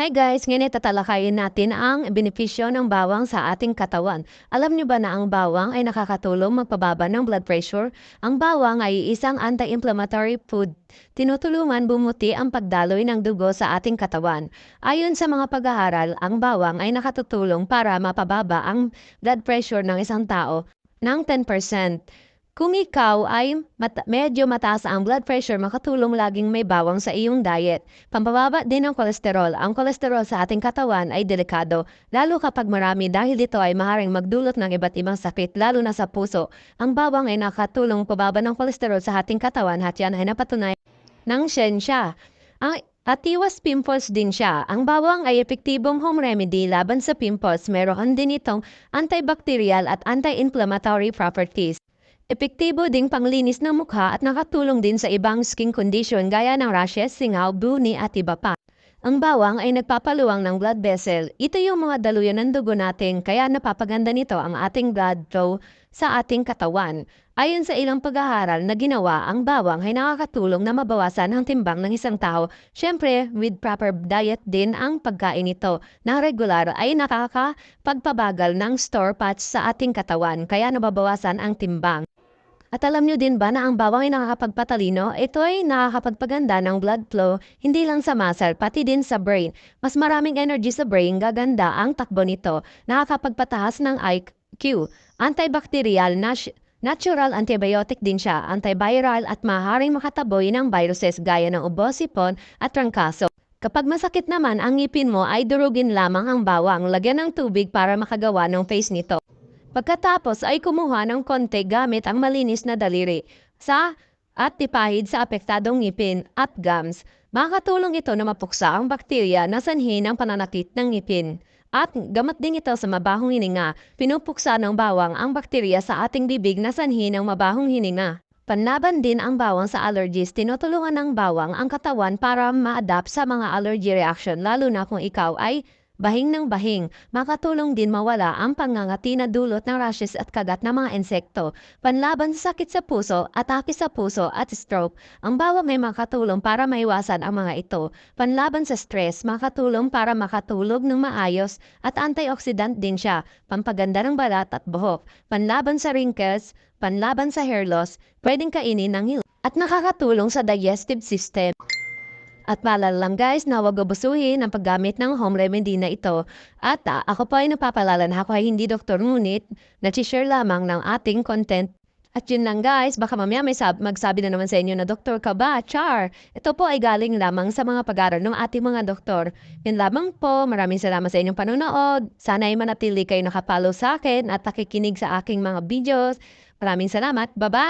Hi guys, ngayon tatalakayin natin ang benepisyo ng bawang sa ating katawan. Alam niyo ba na ang bawang ay nakakatulong magpababa ng blood pressure? Ang bawang ay isang anti-inflammatory food. Tinutulungan bumuti ang pagdaloy ng dugo sa ating katawan. Ayon sa mga pag-aaral, ang bawang ay nakatutulong para mapababa ang blood pressure ng isang tao ng 10%. Kung ikaw ay mat- medyo mataas ang blood pressure, makatulong laging may bawang sa iyong diet. Pampababa din ang kolesterol. Ang kolesterol sa ating katawan ay delikado, lalo kapag marami dahil dito ay maaaring magdulot ng iba't ibang sakit, lalo na sa puso. Ang bawang ay nakatulong pababa ng kolesterol sa ating katawan at yan ay napatunay ng siyensya. Ang at iwas pimples din siya. Ang bawang ay epektibong home remedy laban sa pimples. Meron din itong antibacterial at anti-inflammatory properties. Epektibo ding panglinis ng mukha at nakatulong din sa ibang skin condition gaya ng rashes, singaw, buni at iba pa. Ang bawang ay nagpapaluwang ng blood vessel. Ito yung mga daluyan ng dugo natin kaya napapaganda nito ang ating blood flow sa ating katawan. Ayon sa ilang pag-aaral na ginawa, ang bawang ay nakakatulong na mabawasan ang timbang ng isang tao. Siyempre, with proper diet din ang pagkain nito na regular ay nakakapagpabagal ng store fats sa ating katawan kaya nababawasan ang timbang. At alam nyo din ba na ang bawang ay nakakapagpatalino? Ito ay nakakapagpaganda ng blood flow, hindi lang sa muscle, pati din sa brain. Mas maraming energy sa brain, gaganda ang takbo nito. Nakakapagpataas ng IQ. Antibacterial, nat- natural antibiotic din siya, antiviral at maaaring makataboy ng viruses gaya ng ubo, sipon at trangkaso. Kapag masakit naman ang ngipin mo ay durugin lamang ang bawang, lagyan ng tubig para makagawa ng face nito. Pagkatapos ay kumuha ng konti gamit ang malinis na daliri sa at tipahid sa apektadong ngipin at gums. Makakatulong ito na mapuksa ang bakterya na sanhi ng pananakit ng ngipin. At gamot din ito sa mabahong hininga. Pinupuksa ng bawang ang bakterya sa ating bibig na sanhi ng mabahong hininga. Panlaban din ang bawang sa allergies. Tinutulungan ng bawang ang katawan para ma-adapt sa mga allergy reaction lalo na kung ikaw ay bahing ng bahing. Makatulong din mawala ang pangangati na dulot ng rashes at kagat ng mga insekto. Panlaban sa sakit sa puso, atake sa puso at stroke. Ang bawang ay makatulong para maiwasan ang mga ito. Panlaban sa stress, makatulong para makatulog ng maayos at antioxidant din siya. Pampaganda ng balat at buhok. Panlaban sa wrinkles, panlaban sa hair loss, pwedeng kainin ng hil at nakakatulong sa digestive system. At paalala lang guys na huwag abusuhin ang paggamit ng home remedy na ito. At ah, ako po ay napapalala na ako ay hindi doktor ngunit share lamang ng ating content. At yun lang guys, baka mamaya may sab- magsabi na naman sa inyo na doktor ka ba? Char! Ito po ay galing lamang sa mga pag-aaral ng ating mga doktor. Yun lamang po, maraming salamat sa inyong panonood. Sana ay manatili kayo nakapalo sa akin at nakikinig sa aking mga videos. Maraming salamat, bye-bye!